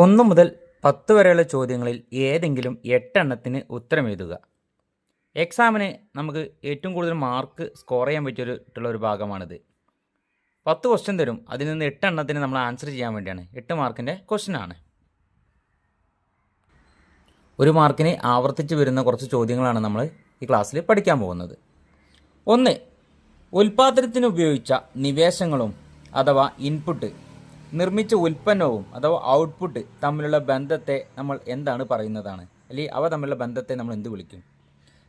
ഒന്ന് മുതൽ പത്ത് വരെയുള്ള ചോദ്യങ്ങളിൽ ഏതെങ്കിലും എട്ടെണ്ണത്തിന് ഉത്തരം എഴുതുക എക്സാമിന് നമുക്ക് ഏറ്റവും കൂടുതൽ മാർക്ക് സ്കോർ ചെയ്യാൻ പറ്റിയിട്ടുള്ള ഒരു ഭാഗമാണിത്. പത്ത് ക്വസ്റ്റ്യൻ തരും. അതിൽ നിന്ന് എട്ടെണ്ണത്തിന് നമ്മൾ ആൻസർ ചെയ്യാൻ വേണ്ടിയാണ്. എട്ട് മാർക്കിന്റെ ക്വസ്റ്റ്യനാണ് ഒരു മാർക്കിന് ആവർത്തിച്ച് വരുന്ന കുറച്ച് ചോദ്യങ്ങളാണ് നമ്മൾ ഈ ക്ലാസ്സിൽ പഠിക്കാൻ പോകുന്നത്. ഒന്ന് ഉൽപാദനത്തിന് ഉപയോഗിച്ച നിവേശങ്ങളും അഥവാ ഇൻപുട്ട് നിർമ്മിച്ച ഉൽപ്പന്നവും അഥവാ ഔട്ട്പുട്ട് തമ്മിലുള്ള ബന്ധത്തെ നമ്മൾ എന്താണ് പറയുന്നതാണ്. അല്ലെങ്കിൽ അവ തമ്മിലുള്ള ബന്ധത്തെ നമ്മൾ എന്ത് വിളിക്കും?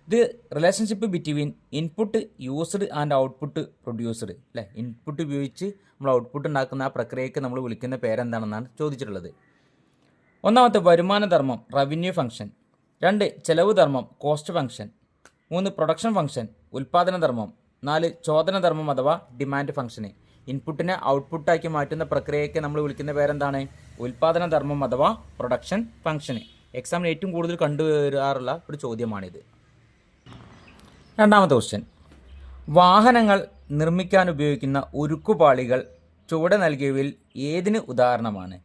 ഇത് relationship between input used and output produced അല്ലേ ഇൻപുട്ട് ഉപയോഗിച്ച് നമ്മൾ ഔട്ട്പുട്ട് ഉണ്ടാക്കുന്ന ആ പ്രക്രിയയ്ക്ക് നമ്മൾ വിളിക്കുന്ന പേരെന്താണെന്നാണ് ചോദിച്ചിട്ടുള്ളത്. ഒന്നാമത്തെ വരുമാന ധർമ്മം റവന്യൂ ഫംഗ്ഷൻ രണ്ട് ചെലവ് ധർമ്മം കോസ്റ്റ് ഫംഗ്ഷൻ മൂന്ന് പ്രൊഡക്ഷൻ ഫംഗ്ഷൻ ഉൽപ്പാദന ധർമ്മം. നാല് ചോദന ധർമ്മം അഥവാ ഡിമാൻഡ് ഫംഗ്ഷന് ഇൻപുട്ടിനെ ഔട്ട്പുട്ടാക്കി മാറ്റുന്ന പ്രക്രിയയ്ക്ക് നമ്മൾ വിളിക്കുന്ന പേരെന്താണ്? ഉൽപാദന ധർമ്മം അഥവാ പ്രൊഡക്ഷൻ ഫംഗ്ഷന് എക്സാമിന് ഏറ്റവും കൂടുതൽ കണ്ടുവരാറുള്ള ഒരു ചോദ്യമാണിത്. രണ്ടാമത്തെ ക്വസ്റ്റ്യൻ വാഹനങ്ങൾ നിർമ്മിക്കാൻ ഉപയോഗിക്കുന്ന ഉരുക്കുപാളികൾ ചുവടെ നൽകിയവയിൽ ഏതിന് ഉദാഹരണമാണ്?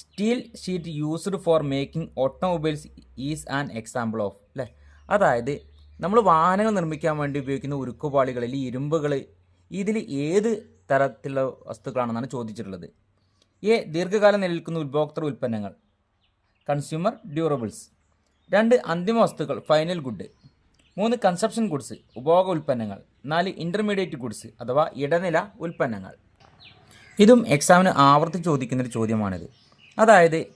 Steel sheet used for making automobiles is an example of അല്ലേ അതായത് നമ്മൾ വാഹനങ്ങൾ നിർമ്മിക്കാൻ വേണ്ടി ഉപയോഗിക്കുന്ന ഉരുക്കുപാളികളിൽ ഇരുമ്പുകൾ ഇതിൽ ഏത് തരത്തിലുള്ള വസ്തുക്കളാണെന്നാണ് ചോദിച്ചിട്ടുള്ളത്. എ ദീർഘകാലം നിലനിൽക്കുന്ന ഉപഭോക്തൃ ഉൽപ്പന്നങ്ങൾ. കൺസ്യൂമർ ഡ്യൂറബിൾസ് രണ്ട് അന്തിമ വസ്തുക്കൾ ഫൈനൽ ഗുഡ് മൂന്ന് കൺസപ്ഷൻ ഗുഡ്സ് ഉപഭോഗ ഉൽപ്പന്നങ്ങൾ. നാല് ഇന്റർമീഡിയറ്റ് ഗുഡ്സ് അഥവാ ഇടനില ഉൽപ്പന്നങ്ങൾ. ഇതും എക്സാമിന് ആവർത്തി ചോദിക്കുന്നൊരു ചോദ്യമാണിത്. അതായത്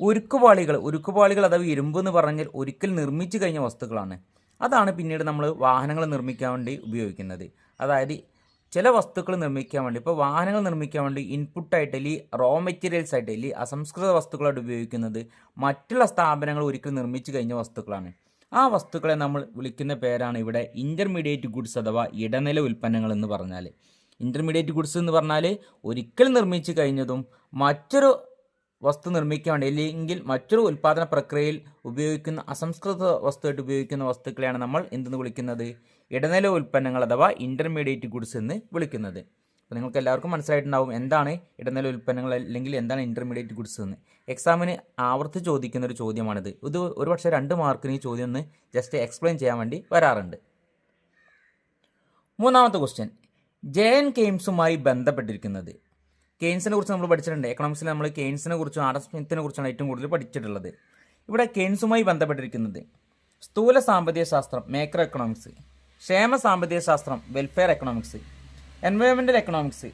ഉരുക്കുപാളികൾ ഉരുക്കുപാളികൾ അഥവാ ഇരുമ്പ് എന്ന് പറഞ്ഞാൽ ഒരിക്കൽ നിർമ്മിച്ചു കഴിഞ്ഞ വസ്തുക്കളാണ്. അതാണ് പിന്നീട് നമ്മൾ വാഹനങ്ങൾ നിർമ്മിക്കാൻ വേണ്ടി ഉപയോഗിക്കുന്നത്. അതായത് ചില വസ്തുക്കൾ നിർമ്മിക്കാൻ വേണ്ടി ഇപ്പോൾ വാഹനങ്ങൾ നിർമ്മിക്കാൻ വേണ്ടി ഇൻപുട്ടായിട്ട് അല്ലെങ്കിൽ റോ മെറ്റീരിയൽസ് ആയിട്ട് അല്ലെങ്കിൽ അസംസ്കൃത വസ്തുക്കളായിട്ട് ഉപയോഗിക്കുന്നത്. മറ്റുള്ള സ്ഥാപനങ്ങൾ ഒരിക്കലും നിർമ്മിച്ചു കഴിഞ്ഞ വസ്തുക്കളാണ്. ആ വസ്തുക്കളെ നമ്മൾ വിളിക്കുന്ന പേരാണ് ഇവിടെ ഇന്റർമീഡിയറ്റ് ഗുഡ്സ് അഥവാ ഇടനില ഉൽപ്പന്നങ്ങൾ എന്ന് പറഞ്ഞാൽ ഇന്റർമീഡിയറ്റ് ഗുഡ്സ് എന്ന് പറഞ്ഞാൽ ഒരിക്കൽ നിർമ്മിച്ചു കഴിഞ്ഞതും മറ്റൊരു വസ്തു നിർമ്മിക്കാൻ വേണ്ടി അല്ലെങ്കിൽ മറ്റൊരു ഉൽപ്പാദന പ്രക്രിയയിൽ ഉപയോഗിക്കുന്ന അസംസ്കൃത വസ്തുവായിട്ട് ഉപയോഗിക്കുന്ന വസ്തുക്കളെയാണ് നമ്മൾ എന്തെന്ന് വിളിക്കുന്നത്? ഇടനില ഉൽപ്പന്നങ്ങൾ അഥവാ ഇന്റർമീഡിയറ്റ് ഗുഡ്സ് എന്ന് വിളിക്കുന്നത്. അപ്പോൾ നിങ്ങൾക്ക് എല്ലാവർക്കും മനസ്സിലായിട്ടുണ്ടാവും എന്താണ് ഇടനില ഉൽപ്പന്നങ്ങൾ അല്ലെങ്കിൽ എന്താണ് ഇന്റർമീഡിയറ്റ് ഗുഡ്സ് എന്ന്. എക്സാമിന് ആവർത്തി ചോദിക്കുന്ന ഒരു ചോദ്യമാണിത്. ഇത് ഒരു പക്ഷേ രണ്ട് മാർക്കിന് ഈ ചോദ്യം ഒന്ന് ജസ്റ്റ് എക്സ്പ്ലെയിൻ ചെയ്യാൻ വേണ്ടി വരാറുണ്ട്. മൂന്നാമത്തെ ക്വസ്റ്റ്യൻ ജെ എൻ കെയിംസുമായി ബന്ധപ്പെട്ടിരിക്കുന്നത്. കെയ്ൻസിനെ കുറിച്ച് നമ്മൾ പഠിച്ചിട്ടുണ്ട്. എക്കണോമിക്സിൽ നമ്മൾ കെയ്ൻസിനെ കുറിച്ചും ആഡം സ്മിത്തിനെ കുറിച്ചാണ് ഏറ്റവും കൂടുതൽ പഠിച്ചിട്ടുള്ളത്. ഇവിടെ കെയിൻസുമായി ബന്ധപ്പെട്ടിരിക്കുന്നത്. സ്ഥൂല സാമ്പത്തിക ശാസ്ത്രം മേക്രോ എക്കണോമിക്സ് ക്ഷേമ സാമ്പത്തിക ശാസ്ത്രം വെൽഫെയർ എക്കണോമിക്സ് എൻവയോൺമെന്റൽ എക്കണോമിക്സ്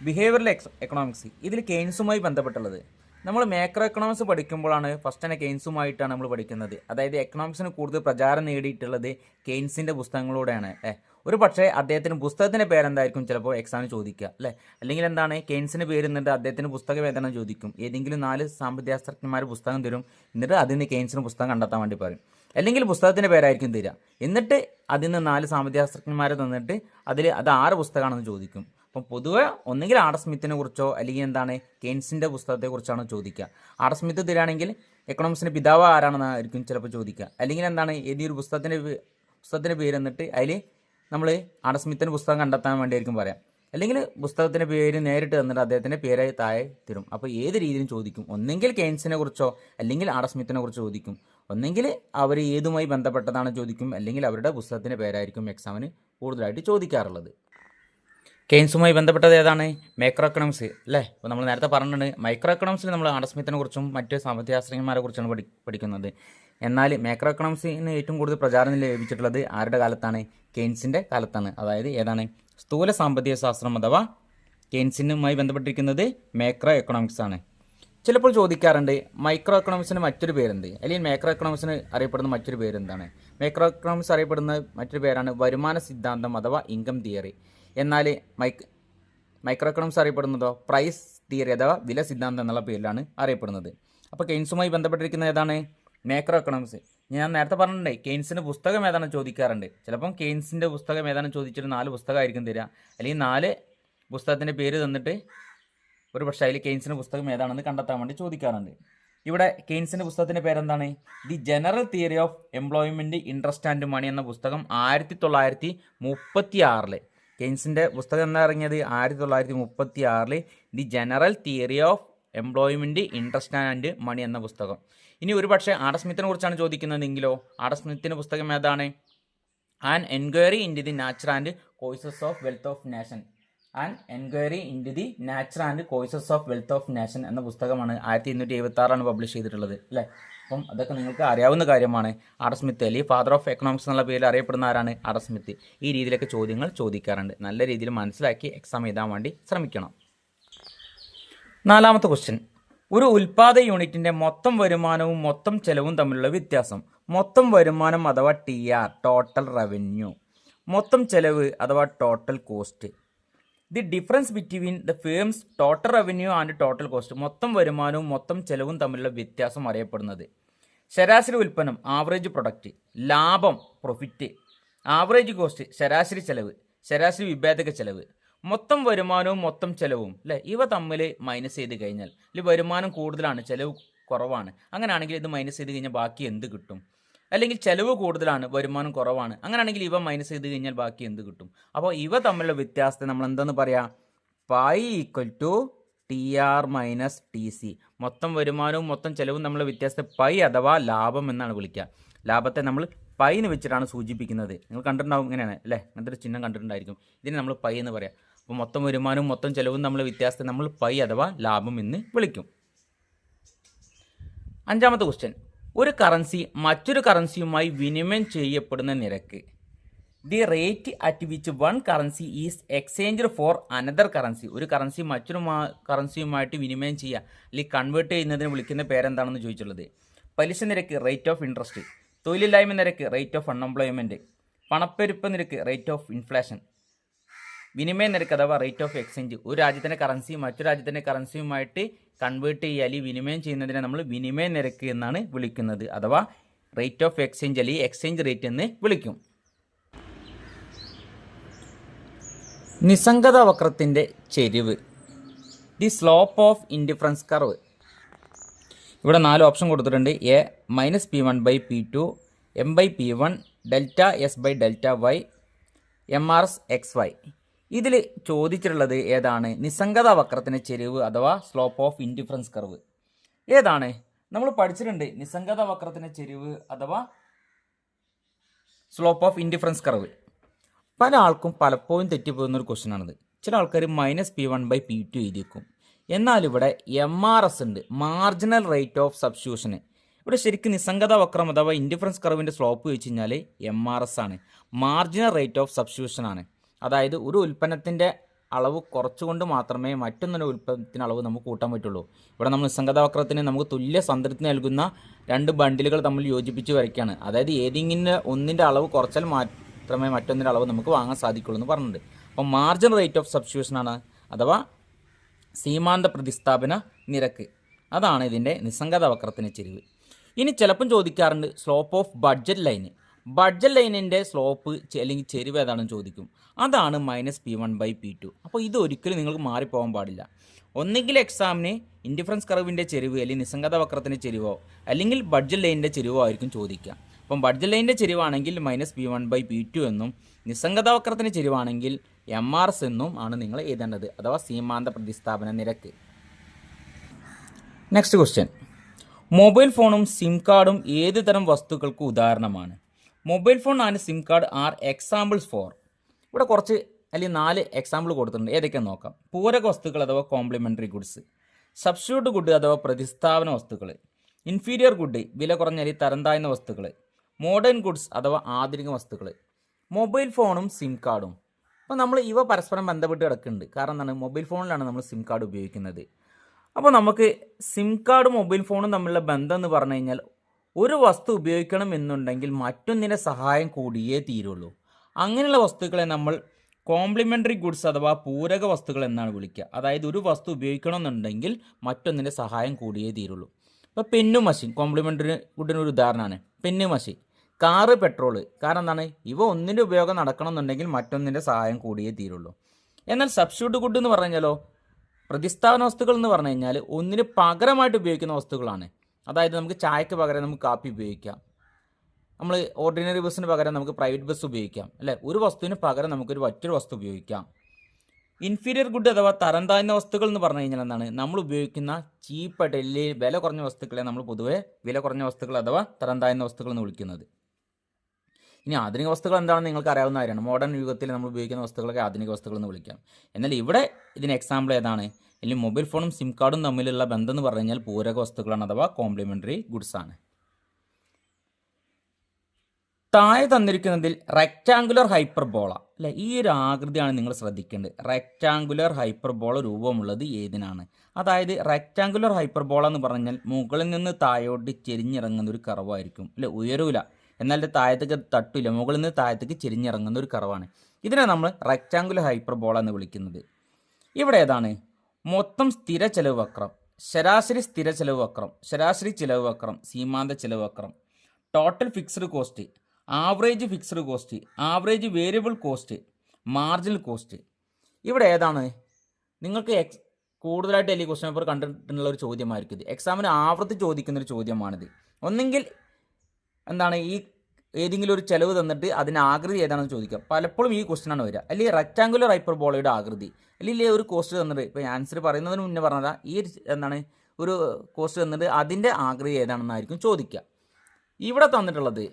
ബിഹേവിയറൽ എക്കണോമിക്സ് ഇതിൽ കെയ്ൻസുമായി ബന്ധപ്പെട്ടുള്ളത്. നമ്മൾ മേക്രോ എക്കണോമിക്സ് പഠിക്കുമ്പോഴാണ് ഫസ്റ്റ് തന്നെ കെയ്ൻസുമായിട്ടാണ് നമ്മൾ പഠിക്കുന്നത്. അതായത് എക്കണോമിക്സിന് കൂടുതൽ പ്രചാരം നേടിയിട്ടുള്ളത് കെയ്ൻസിന്റെ പുസ്തകങ്ങളിലൂടെയാണ് അല്ലേ? ഒരു പക്ഷേ അദ്ദേഹത്തിന് പുസ്തകത്തിന്റെ പേരെന്തായിരിക്കും ചിലപ്പോൾ എക്സാമിന് ചോദിക്കുക അല്ലേ? അല്ലെങ്കിൽ എന്താണ് കെയ്ൻസിന്റെ പേര് എന്നിട്ട് അദ്ദേഹത്തിന് പുസ്തകം വേദന ചോദിക്കും. ഏതെങ്കിലും നാല് സാമ്പത്തികശാസ്ത്രജ്ഞന്മാർ പുസ്തകം തരും എന്നിട്ട് അതിൽ നിന്ന് കെയ്ൻസിന് പുസ്തകം കണ്ടെത്താൻ വേണ്ടി പറയും. അല്ലെങ്കിൽ പുസ്തകത്തിന്റെ പേരായിരിക്കും തരിക എന്നിട്ട് അതിൽ നിന്ന് നാല് സാമ്പത്തികശാസ്ത്രജ്ഞന്മാരെ തന്നിട്ട് അതിൽ അത് ആറ് പുസ്തകമാണെന്ന് ചോദിക്കും. അപ്പം പൊതുവെ ഒന്നുകിൽ ആർ സ്മിത്തിനെ കുറിച്ചോ അല്ലെങ്കിൽ എന്താണ് കെയ്ൻസിന്റെ പുസ്തകത്തെക്കുറിച്ചാണോ ചോദിക്കുക. ആർ സ്മിത്ത് തരികയാണെങ്കിൽ എക്കണോമിക്സിന്റെ പിതാവ് ആരാണെന്നായിരിക്കും ചിലപ്പോൾ ചോദിക്കുക. അല്ലെങ്കിൽ എന്താണ് ഏതൊരു പുസ്തകത്തിന്റെ പുസ്തകത്തിന്റെ പേര് എന്നിട്ട് അതിൽ നമ്മൾ ആർ സ്മിത്തിന്റെ പുസ്തകം കണ്ടെത്താൻ വേണ്ടിയായിരിക്കും പറയാം. അല്ലെങ്കിൽ പുസ്തകത്തിന്റെ പേര് നേരിട്ട് തന്നിട്ട് അദ്ദേഹത്തിന്റെ പേരായി താഴെ തരും. അപ്പോൾ ഏത് രീതിയിലും ചോദിക്കും. ഒന്നെങ്കിൽ കെയ്ൻസിനെ കുറിച്ചോ അല്ലെങ്കിൽ ആർ സ്മിത്തിനെ കുറിച്ച് ചോദിക്കും. ഒന്നെങ്കിൽ അവർ ഏതുമായി ബന്ധപ്പെട്ടതാണ് ചോദിക്കും അല്ലെങ്കിൽ അവരുടെ പുസ്തകത്തിന്റെ പേരായിരിക്കും എക്സാമിന് കൂടുതലായിട്ട് ചോദിക്കാറുള്ളത്. കെയ്ൻസുമായി ബന്ധപ്പെട്ടത് ഏതാണ്? മൈക്രോ എക്കണോമിക്സ് അല്ലേ? ഇപ്പോൾ നമ്മൾ നേരത്തെ പറഞ്ഞിട്ടുണ്ട് മൈക്രോ എക്കണോമിക്സിൽ നമ്മൾ ആഡസ്മിത്തിനെ കുറിച്ചും മറ്റ് സാമ്പത്തിക ശാസ്ത്രജ്ഞന്മാരെ കുറിച്ചാണ് പഠി പഠിക്കുന്നത്. എന്നാൽ മൈക്രോ എക്കണോമിക്സിന് ഏറ്റവും കൂടുതൽ പ്രചാരം ലഭിച്ചിട്ടുള്ളത് ആരുടെ കാലത്താണ്? കെയ്ൻസിന്റെ കാലത്താണ്. അതായത് ഏതാണ്? സ്ഥൂല സാമ്പത്തിക ശാസ്ത്രം അഥവാ കെയ്ൻസിനുമായി ബന്ധപ്പെട്ടിരിക്കുന്നത് മൈക്രോ എക്കണോമിക്സ് ആണ്. ചിലപ്പോൾ ചോദിക്കാറുണ്ട് മൈക്രോ എക്കണോമിക്സിന് മറ്റൊരു പേരെന്ത്? അല്ലെങ്കിൽ മൈക്രോ എക്കണോമിക്സിന് അറിയപ്പെടുന്ന മറ്റൊരു പേരെന്താണ്? മൈക്രോ എക്കണോമിക്സ് അറിയപ്പെടുന്ന മറ്റൊരു പേരാണ് വരുമാന സിദ്ധാന്തം അഥവാ ഇൻകം തിയറി എന്നാൽ മൈക്ക് മൈക്രോ എക്കണോമിക്സ് അറിയപ്പെടുന്നതോ? പ്രൈസ് തിയറി അഥവാ വില സിദ്ധാന്തം എന്നുള്ള പേരിലാണ് അറിയപ്പെടുന്നത്. അപ്പോൾ കെയ്ൻസുമായി ബന്ധപ്പെട്ടിരിക്കുന്ന ഏതാണ്? മൈക്രോ എക്കണോമിക്സ് ഞാൻ നേരത്തെ പറഞ്ഞിട്ടുണ്ട് കെയ്ൻസിന്റെ പുസ്തകം ഏതാണ് ചോദിക്കാറുണ്ട്? ചിലപ്പം കെയ്ൻസിന്റെ പുസ്തകം ഏതാണ് ചോദിച്ചിട്ട് നാല് പുസ്തകമായിരിക്കും തരിക അല്ലെങ്കിൽ നാല് പുസ്തകത്തിന്റെ പേര് തന്നിട്ട് ഒരു പക്ഷേ അതിൽ കെയ്ൻസിന്റെ പുസ്തകം ഏതാണെന്ന് കണ്ടെത്താൻ വേണ്ടി ചോദിക്കാറുണ്ട്. ഇവിടെ കെയ്ൻസിന്റെ പുസ്തകത്തിന്റെ പേരെന്താണ്? The general theory of employment interest and money എന്ന പുസ്തകം ആയിരത്തി തൊള്ളായിരത്തി മുപ്പത്തി ആറിൽ കെയ്ൻസിന്റെ പുസ്തകം എന്താ ഇറങ്ങിയത്? ആയിരത്തി തൊള്ളായിരത്തി മുപ്പത്തി ആറിൽ the general theory of employment interest and money എന്ന പുസ്തകം. ഇനി ഒരു പക്ഷേ ആഡസ്മിത്തിനെ കുറിച്ചാണ് ചോദിക്കുന്നതെങ്കിലോ? ആഡസ്മിത്തിന്റെ പുസ്തകം ഏതാണ്? An enquiry in the nature and causes of wealth of nation. An enquiry into the nature and causes of wealth of nation എന്ന പുസ്തകമാണ് ആയിരത്തി എണ്ണൂറ്റി എഴുപത്തി ആറാണ് പബ്ലിഷ് ചെയ്തിട്ടുള്ളത് അല്ലേ? അപ്പം അതൊക്കെ നിങ്ങൾക്ക് അറിയാവുന്ന കാര്യമാണ്. ആർ സ്മിത്ത് അല്ലെങ്കിൽ ഫാദർ ഓഫ് എക്കണോമിക്സ് എന്നുള്ള പേരിൽ അറിയപ്പെടുന്ന ആരാണ്? ആർ സ്മിത്ത് ഈ രീതിയിലൊക്കെ ചോദ്യങ്ങൾ ചോദിക്കാറുണ്ട്. നല്ല രീതിയിൽ മനസ്സിലാക്കി എക്സാം എഴുതാൻ വേണ്ടി ശ്രമിക്കണം. നാലാമത്തെ ക്വസ്റ്റ്യൻ ഒരു ഉൽപാദ യൂണിറ്റിന്റെ മൊത്തം വരുമാനവും മൊത്തം ചെലവും തമ്മിലുള്ള വ്യത്യാസം. മൊത്തം വരുമാനം അഥവാ ടി ആർ ടോട്ടൽ റവന്യൂ മൊത്തം ചെലവ് അഥവാ total cost the difference between the firm's total revenue and total cost മൊത്തം വരുമാനവും മൊത്തം ചെലവും തമ്മിലുള്ള വ്യത്യാസം അറിയപ്പെടുന്നത്. ശരാശരി ഉൽപ്പന്നം ആവറേജ് പ്രൊഡക്റ്റ് ലാഭം പ്രൊഫിറ്റ് ആവറേജ് കോസ്റ്റ് ശരാശരി ചെലവ് ശരാശരി വിഭേദക ചെലവ്. മൊത്തം വരുമാനവും മൊത്തം ചെലവും അല്ലേ ഇവ തമ്മിൽ മൈനസ് ചെയ്ത് കഴിഞ്ഞാൽ അല്ലെങ്കിൽ വരുമാനം കൂടുതലാണ് ചെലവ് കുറവാണ്. അങ്ങനെയാണെങ്കിൽ ഇത് മൈനസ് ചെയ്ത് കഴിഞ്ഞാൽ ബാക്കി എന്ത് കിട്ടും? അല്ലെങ്കിൽ ചെലവ് കൂടുതലാണ് വരുമാനം കുറവാണ്. അങ്ങനെയാണെങ്കിൽ ഇവ മൈനസ് ചെയ്ത് കഴിഞ്ഞാൽ ബാക്കി എന്ത് കിട്ടും? അപ്പോൾ ഇവ തമ്മിലുള്ള വ്യത്യാസത്തെ നമ്മൾ എന്തെന്ന് പറയാം? Pi equal to T R minus T C മൊത്തം വരുമാനവും മൊത്തം ചെലവും നമ്മളെ വ്യത്യാസത്തെ പൈ അഥവാ ലാഭം എന്നാണ് വിളിക്കുക. ലാഭത്തെ നമ്മൾ പൈ എന്ന് വെച്ചിട്ടാണ് സൂചിപ്പിക്കുന്നത്. നിങ്ങൾ കണ്ടിട്ടുണ്ടാവും ഇങ്ങനെയാണ് അല്ലേ? അങ്ങനത്തെ ഒരു ചിഹ്നം കണ്ടിട്ടുണ്ടായിരിക്കും. ഇതിന് നമ്മൾ പൈ എന്ന് പറയാം. അപ്പോൾ മൊത്തം വരുമാനവും മൊത്തം ചെലവും നമ്മളെ വ്യത്യാസത്തെ നമ്മൾ പൈ അഥവാ ലാഭം എന്ന് വിളിക്കും. അഞ്ചാമത്തെ ക്വസ്റ്റ്യൻ ഒരു കറൻസി മറ്റൊരു കറൻസിയുമായി വിനിമയം ചെയ്യപ്പെടുന്ന നിരക്ക്. The rate at which one currency is exchange for another currency ഒരു കറൻസി മറ്റൊരു കറൻസിയുമായിട്ട് വിനിമയം ചെയ്യുക അല്ലെങ്കിൽ കൺവേർട്ട് ചെയ്യുന്നതിന് വിളിക്കുന്ന പേരെന്താണെന്ന് ചോദിച്ചുള്ളത് പലിശ നിരക്ക് റേറ്റ് ഓഫ് ഇൻട്രസ്റ്റ് തൊഴിലില്ലായ്മ നിരക്ക് റേറ്റ് ഓഫ് അൺഎംപ്ലോയ്മെന്റ് പണപ്പെരുപ്പ് നിരക്ക് റേറ്റ് ഓഫ് ഇൻഫ്ലേഷൻ വിനിമയ നിരക്ക് അഥവാ റേറ്റ് ഓഫ് എക്സ്ചേഞ്ച് ഒരു രാജ്യത്തിന്റെ കറൻസി മറ്റു രാജ്യത്തിന്റെ കറൻസിയുമായിട്ട് കൺവേർട്ട് ചെയ്യുക അല്ലെങ്കിൽ വിനിമയം ചെയ്യുന്നതിനെ നമ്മൾ വിനിമയ നിരക്ക് എന്നാണ് വിളിക്കുന്നത്. അഥവാ റേറ്റ് ഓഫ് എക്സ്ചേഞ്ച് അല്ലെങ്കിൽ എക്സ്ചേഞ്ച് റേറ്റ് എന്ന് വിളിക്കും. നിസ്സംഗത വക്രത്തിന്റെ ചെരിവ്. The slope of indifference curve ഇവിടെ നാല് ഓപ്ഷൻ കൊടുത്തിട്ടുണ്ട്. A minus P one by P two M by P one delta S by delta Y M R S X Y ഇതിൽ ചോദിച്ചിട്ടുള്ളത് ഏതാണ്? നിസ്സംഗത വക്രത്തിന്റെ ചെരിവ് അഥവാ സ്ലോപ്പ് ഓഫ് ഇൻഡിഫറൻസ് കർവ് ഏതാണ്? നമ്മൾ പഠിച്ചിട്ടുണ്ട് നിസ്സംഗത വക്രത്തിന്റെ ചെരിവ് അഥവാ സ്ലോപ്പ് ഓഫ് ഇൻഡിഫറൻസ് കർവ് പല ആൾക്കും പലപ്പോഴും തെറ്റിപ്പോകുന്ന ഒരു ക്വസ്റ്റ്യൻ ആണിത്. ചില ആൾക്കാർ minus P one by P two എഴുതിയേക്കും. എന്നാൽ ഇവിടെ എം ആർ എസ് ഉണ്ട്. മാർജിനൽ റേറ്റ് ഓഫ് സബ്സ്റ്റിറ്റ്യൂഷന് ഇവിടെ ശരിക്കും നിസ്സംഗത വക്രം അഥവാ ഇൻഡിഫറൻസ് കർവിന്റെ സ്ലോപ്പ് വെച്ച് കഴിഞ്ഞാൽ എം ആർ എസ് ആണ്. മാർജിനൽ റേറ്റ് ഓഫ് സബ്സ്റ്റിറ്റ്യൂഷൻ ആണ്. അതായത് ഒരു ഉൽപ്പന്നത്തിന്റെ അളവ് കുറച്ചുകൊണ്ട് മാത്രമേ മറ്റൊന്നൊരു ഉൽപ്പന്നത്തിന് അളവ് നമുക്ക് കൂട്ടാൻ പറ്റുള്ളൂ. ഇവിടെ നമ്മൾ സംഗതവക്രത്തിന് നമുക്ക് തുല്യ സംതൃപ്തി നൽകുന്ന രണ്ട് ബണ്ടിലുകൾ തമ്മിൽ യോജിപ്പിച്ച് വരയ്ക്കുകയാണ്. അതായത് ഏതെങ്കിലും ഒന്നിന്റെ അളവ് കുറച്ചാൽ മാത്രമേ മറ്റൊന്നിന്റെ അളവ് നമുക്ക് വാങ്ങാൻ സാധിക്കുള്ളൂ എന്ന് പറഞ്ഞിട്ടുണ്ട്. അപ്പോൾ മാർജിൻ റേറ്റ് ഓഫ് സബ്സ്റ്റിറ്റ്യൂഷൻ ആണ് അഥവാ സീമാന്ത പ്രതിസ്ഥാപന നിരക്ക്. അതാണ് ഇതിന്റെ നിസ്സംഗത വക്രത്തിന് ചെരിവ്. ഇനി ചിലപ്പം ചോദിക്കാറുണ്ട് സ്ലോപ്പ് ഓഫ് ബഡ്ജറ്റ് ലൈന് ബഡ്ജറ്റ് ലൈനിന്റെ സ്ലോപ്പ് അല്ലെങ്കിൽ ചെരിവ് ഏതാണെന്ന് ചോദിക്കും. അതാണ് minus P one by P two അപ്പോൾ ഇത് ഒരിക്കലും നിങ്ങൾക്ക് മാറിപ്പോകാൻ പാടില്ല. ഒന്നുകിൽ എക്സാമിന് ഇൻഡിഫറൻസ് കർവിന്റെ ചെരിവ് അല്ലെങ്കിൽ നിസ്സംഗത വക്രത്തിന്റെ ചെരിവോ അല്ലെങ്കിൽ ബഡ്ജറ്റ് ലൈനിന്റെ ചെരിവോ ആയിരിക്കും ചോദിക്കുക. അപ്പം ബഡ്ജറ്റ് ലൈനിന്റെ ചെരിവാണെങ്കിൽ minus P one by P two എന്നും നിസ്സംഗത വക്രത്തിന്റെ ചെരിവാണെങ്കിൽ എം ആർ എസ് എന്നും ആണ് നിങ്ങൾ എഴുതേണ്ടത്. അഥവാ സീമാന്ത പ്രതിസ്ഥാപന നിരക്ക്. നെക്സ്റ്റ് ക്വസ്റ്റ്യൻ മൊബൈൽ ഫോണും സിം കാർഡും ഏത് തരം വസ്തുക്കൾക്ക് ഉദാഹരണമാണ്? Mobile phone and SIM card are examples for ഇവിടെ കുറച്ച് അല്ലെങ്കിൽ നാല് എക്സാമ്പിൾ കൊടുത്തിട്ടുണ്ട്. ഏതൊക്കെയാണ് നോക്കാം. പൂരക വസ്തുക്കൾ അഥവാ കോംപ്ലിമെന്ററി ഗുഡ്സ് സബ്സ്റ്റിറ്റ്യൂട്ട് ഗുഡ് അഥവാ പ്രതിസ്ഥാപന വസ്തുക്കൾ ഇൻഫീരിയർ ഗുഡ് വില കുറഞ്ഞ അല്ലെങ്കിൽ തരം താഴ്ന്ന വസ്തുക്കൾ മോഡേൺ ഗുഡ്സ് അഥവാ ആധുനിക വസ്തുക്കൾ മൊബൈൽ ഫോണും സിം കാർഡും അപ്പോൾ നമ്മൾ ഇവ പരസ്പരം ബന്ധപ്പെട്ട് കിടക്കുന്നുണ്ട്. കാരണം എന്താണ്? മൊബൈൽ ഫോണിലാണ് നമ്മൾ സിം കാർഡ് ഉപയോഗിക്കുന്നത്. അപ്പോൾ നമുക്ക് സിം കാർഡും മൊബൈൽ ഫോണും തമ്മിലുള്ള ബന്ധം എന്ന് പറഞ്ഞു കഴിഞ്ഞാൽ ഒരു വസ്തു ഉപയോഗിക്കണം എന്നുണ്ടെങ്കിൽ മറ്റൊന്നിന്റെ സഹായം കൂടിയേ തീരുള്ളൂ. അങ്ങനെയുള്ള വസ്തുക്കളെ നമ്മൾ കോംപ്ലിമെന്ററി ഗുഡ്സ് അഥവാ പൂരക വസ്തുക്കൾ എന്നാണ് വിളിക്കുക. അതായത് ഒരു വസ്തു ഉപയോഗിക്കണമെന്നുണ്ടെങ്കിൽ മറ്റൊന്നിന്റെ സഹായം കൂടിയേ തീരുള്ളൂ. ഇപ്പോൾ പെന്നു മഷീൻ കോംപ്ലിമെന്ററി ഗുഡിന് ഒരു ഉദാഹരണമാണ്. പെന്നു മഷീൻ കാറ് പെട്രോൾ കാരണം എന്താണ്? ഇവ ഒന്നിന്റെ ഉപയോഗം നടക്കണമെന്നുണ്ടെങ്കിൽ മറ്റൊന്നിന്റെ സഹായം കൂടിയേ തീരുള്ളൂ. എന്നാൽ സബ്സ്റ്റിറ്റ്യൂട്ട് ഗുഡ് എന്ന് പറഞ്ഞാലോ? പ്രതിസ്ഥാപന വസ്തുക്കൾ എന്ന് പറഞ്ഞു കഴിഞ്ഞാൽ ഒന്നിന് പകരമായിട്ട് ഉപയോഗിക്കുന്ന വസ്തുക്കളാണ്. അതായത് നമുക്ക് ചായക്ക് പകരം നമുക്ക് കാപ്പി ഉപയോഗിക്കാം. നമ്മൾ ഓർഡിനറി ബസ്സിന് പകരം നമുക്ക് പ്രൈവറ്റ് ബസ് ഉപയോഗിക്കാം. അല്ലേ? ഒരു വസ്തുവിന് പകരം നമുക്കൊരു മറ്റൊരു വസ്തു ഉപയോഗിക്കാം. ഇൻഫീരിയർ ഗുഡ് അഥവാ തരം താഴ്ന്ന വസ്തുക്കൾ എന്ന് പറഞ്ഞു കഴിഞ്ഞാൽ എന്താണ്? നമ്മൾ ഉപയോഗിക്കുന്ന ചീപ്പായിട്ട് അല്ലെങ്കിൽ വില കുറഞ്ഞ വസ്തുക്കളെ നമ്മൾ പൊതുവേ വില കുറഞ്ഞ വസ്തുക്കൾ അഥവാ തരം താഴ്ന്ന വസ്തുക്കൾ എന്ന് വിളിക്കുന്നത്. ഇനി ആധുനിക വസ്തുക്കൾ എന്താണെന്ന് നിങ്ങൾക്ക് അറിയാവുന്ന കാര്യമാണ്. മോഡേൺ യുഗത്തിൽ നമ്മൾ ഉപയോഗിക്കുന്ന വസ്തുക്കളൊക്കെ ആധുനിക വസ്തുക്കൾ എന്ന് വിളിക്കാം. എന്നാൽ ഇവിടെ ഇതിന് എക്സാമ്പിൾ ഏതാണ്? അല്ലെങ്കിൽ മൊബൈൽ ഫോണും സിം കാർഡും തമ്മിലുള്ള ബന്ധം എന്ന് പറഞ്ഞു കഴിഞ്ഞാൽ പൂരക വസ്തുക്കളാണ് അഥവാ കോംപ്ലിമെന്ററി ഗുഡ്സ് ആണ്. താഴെ തന്നിരിക്കുന്നതിൽ റെക്റ്റാങ്കുലർ ഹൈപ്പർബോള അല്ലെ? ഈ ഒരു ആകൃതിയാണ് നിങ്ങൾ ശ്രദ്ധിക്കേണ്ടത്. റെക്റ്റാങ്കുലർ ഹൈപ്പർബോള രൂപമുള്ളത് ഏതിനാണ്? അതായത് റെക്റ്റാങ്കുലർ ഹൈപ്പർബോള എന്ന് പറഞ്ഞാൽ മുകളിൽ നിന്ന് താഴോട്ട് ചെരിഞ്ഞിറങ്ങുന്ന ഒരു കറവായിരിക്കും അല്ലെ? ഉയരൂല. എന്നാൽ താഴത്തേക്ക് തട്ടില്ല. മുകളിൽ നിന്ന് താഴത്തേക്ക് ചെരിഞ്ഞിറങ്ങുന്ന ഒരു കറവാണ് ഇതിനെ നമ്മൾ റെക്റ്റാങ്കുലർ ഹൈപ്പർബോള എന്ന് വിളിക്കുന്നത്. ഇവിടെ ഏതാണ്? മൊത്തം സ്ഥിര ചെലവ് വക്രം. ശരാശരി സ്ഥിര ചെലവ് വക്രം. ശരാശരി ചെലവ് വക്രം. സീമാന്ത ചെലവ് വക്രം. Total fixed cost average fixed cost average variable cost marginal cost ഇവിടെ ഏതാണ്? നിങ്ങൾക്ക് എക്സ് കൂടുതലായിട്ട് ഈ ക്വസ്റ്റ്യൻ പേപ്പർ കണ്ടിട്ടുള്ള ഒരു ചോദ്യമായിരിക്കും ഇത്. എക്സാമിന് ആവർത്തി ചോദിക്കുന്ന ഒരു ചോദ്യമാണിത്. ഒന്നെങ്കിൽ എന്താണ് ഈ ഏതെങ്കിലും ഒരു ചെലവ് തന്നിട്ട് അതിന് ആകൃതി ഏതാണെന്ന് ചോദിക്കുക പലപ്പോഴും ഈ ക്വസ്റ്റ്യൻ ആണ് വരിക. അല്ലെങ്കിൽ റെക്ടാങ്കുലർ ഹൈപ്പർബോളയുടെ ആകൃതി. അല്ലെങ്കിൽ ഒരു കോസ്റ്റ് തന്നിട്ട് ഇപ്പോൾ ആൻസർ പറയുന്നതിന് മുന്നേ പറഞ്ഞതാ ഈ എന്താണ് ഒരു കോസ്റ്റ് തന്നിട്ട് അതിന്റെ ആകൃതി ഏതാണെന്നായിരിക്കും ചോദിക്കുക ഇവിടെ തന്നിട്ടുള്ളത്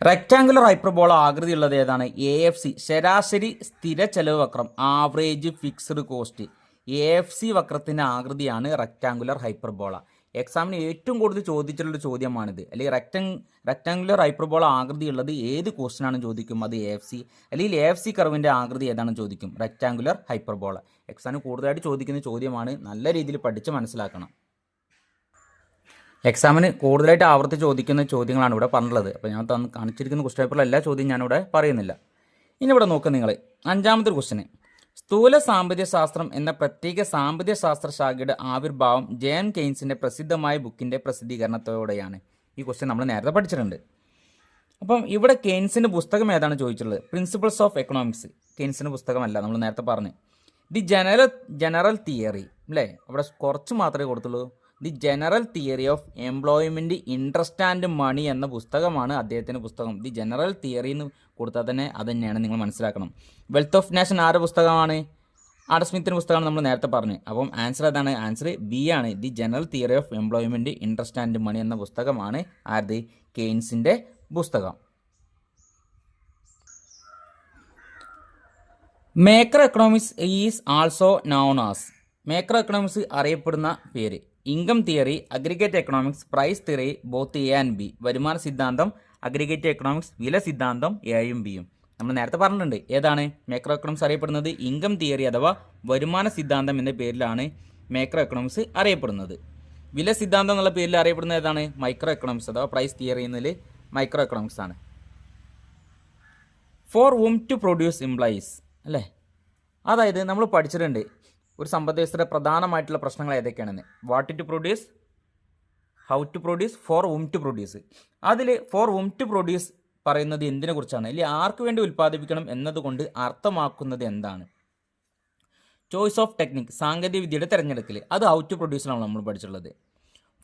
റെക്റ്റാങ്കുലർ ഹൈപ്പർബോള ആകൃതിയുള്ളത് ഏതാണ്? എ എഫ് സി ശരാശരി സ്ഥിര ചെലവ് വക്രം average fixed cost A F C വക്രത്തിന്റെ ആകൃതിയാണ് റെക്റ്റാങ്കുലർ ഹൈപ്പർബോള എക്സാമിന് ഏറ്റവും കൂടുതൽ ചോദിച്ചിട്ടുള്ള ചോദ്യമാണിത്. അല്ലെങ്കിൽ റെക്റ്റാങ് റെക്റ്റാങ്കുലർ ആകൃതി ഉള്ളത് ഏത് ക്വസ്റ്റനാണ് ചോദിക്കും? അത് എഫ് സി അല്ലെങ്കിൽ എഫ് സി കർവിന്റെ ആകൃതി ഏതാണെന്ന് ചോദിക്കും? റെക്റ്റാങ്കുലർ ഹൈപ്പർബോള എക്സാമിന് കൂടുതലായിട്ട് ചോദിക്കുന്ന ചോദ്യമാണ്. നല്ല രീതിയിൽ പഠിച്ച് മനസ്സിലാക്കണം. എക്സാമിന് കൂടുതലായിട്ട് ആവർത്തി ചോദിക്കുന്ന ചോദ്യങ്ങളാണ് ഇവിടെ പറഞ്ഞിട്ടുള്ളത്. അപ്പോൾ ഞാൻ തന്ന് കാണിച്ചിരിക്കുന്ന ക്വസ്റ്റ് പേപ്പറിൽ എല്ലാ ചോദ്യം ഞാനിവിടെ പറയുന്നില്ല. ഇനി ഇവിടെ നോക്കുക നിങ്ങൾ അഞ്ചാമത്തെ ക്വസ്റ്റ്യന് സ്ഥൂല സാമ്പത്തിക ശാസ്ത്രം എന്ന പ്രത്യേക സാമ്പത്തിക ശാസ്ത്ര ശാഖയുടെ ആവിർഭാവം ജെ എൻ കെയ്ൻസിന്റെ പ്രസിദ്ധമായ ബുക്കിന്റെ പ്രസിദ്ധീകരണത്തോടെയാണ്. ഈ ക്വസ്റ്റ്യൻ നമ്മൾ നേരത്തെ പഠിച്ചിട്ടുണ്ട്. അപ്പം ഇവിടെ കെയ്ൻസിന്റെ പുസ്തകം ഏതാണ് ചോദിച്ചിട്ടുള്ളത്? പ്രിൻസിപ്പിൾസ് ഓഫ് എക്കണോമിക്സ് കെയ്ൻസിന്റെ പുസ്തകമല്ല നമ്മൾ നേരത്തെ പറഞ്ഞു. ദി ജനറൽ ജനറൽ തിയറി അല്ലേ അവിടെ കുറച്ച് മാത്രമേ കൊടുത്തുള്ളൂ. The general theory of employment interest and money എന്ന പുസ്തകമാണ് അദ്ദേഹത്തിന്റെ പുസ്തകം. ദി ജനറൽ തിയറി എന്ന് കൊടുത്താൽ തന്നെ അത് തന്നെയാണ് നിങ്ങൾ മനസ്സിലാക്കണം. വെൽത്ത് ഓഫ് നേഷൻ ആരുടെ പുസ്തകമാണ്? ആഡം സ്മിത്തിന്റെ പുസ്തകമാണ് നമ്മൾ നേരത്തെ പറഞ്ഞു. അപ്പം ആൻസർ അതാണ് ആൻസർ ബി ആണ്. The general theory of employment interest and money എന്ന പുസ്തകമാണ് ആരുടെ? കെയ്ൻസിന്റെ പുസ്തകം. Macro economics is also known as macro economics അറിയപ്പെടുന്ന പേര്. Income theory aggregate economics price theory both A and B വരുമാന സിദ്ധാന്തം അഗ്രിഗേറ്റ് എക്കണോമിക്സ് വില സിദ്ധാന്തം എയും ബിയും നമ്മൾ നേരത്തെ പറഞ്ഞിട്ടുണ്ട് ഏതാണ് മേക്രോ എക്കണോമിക്സ് അറിയപ്പെടുന്നത്? ഇൻകം തിയറി അഥവാ വരുമാന സിദ്ധാന്തം എന്ന പേരിലാണ് മേക്രോ എക്കണോമിക്സ് അറിയപ്പെടുന്നത്. വില സിദ്ധാന്തം എന്നുള്ള പേരിൽ അറിയപ്പെടുന്നത് ഏതാണ്? മൈക്രോ എക്കണോമിക്സ് അഥവാ പ്രൈസ് തിയറി എന്നതിൽ മൈക്രോ എക്കണോമിക്സ് ആണ്. For whom to produce implies അല്ലേ? അതായത് നമ്മൾ പഠിച്ചിട്ടുണ്ട് ഒരു സമ്പദ് വ്യവസ്ഥയുടെ പ്രധാനമായിട്ടുള്ള പ്രശ്നങ്ങൾ ഏതൊക്കെയാണെന്ന് what to produce how to produce for whom to produce അതിൽ ഫോർ വും ടു പ്രൊഡ്യൂസ് പറയുന്നത് എന്തിനെ കുറിച്ചാണ്? അല്ലെങ്കിൽ ആർക്ക് വേണ്ടി ഉൽപ്പാദിപ്പിക്കണം എന്നതുകൊണ്ട് അർത്ഥമാക്കുന്നത് എന്താണ്? ചോയ്സ് ഓഫ് ടെക്നിക് സാങ്കേതിക വിദ്യയുടെ തിരഞ്ഞെടുക്കൽ. അത് ഔ ടു പ്രൊഡ്യൂസിനാണ് നമ്മൾ പഠിച്ചുള്ളത്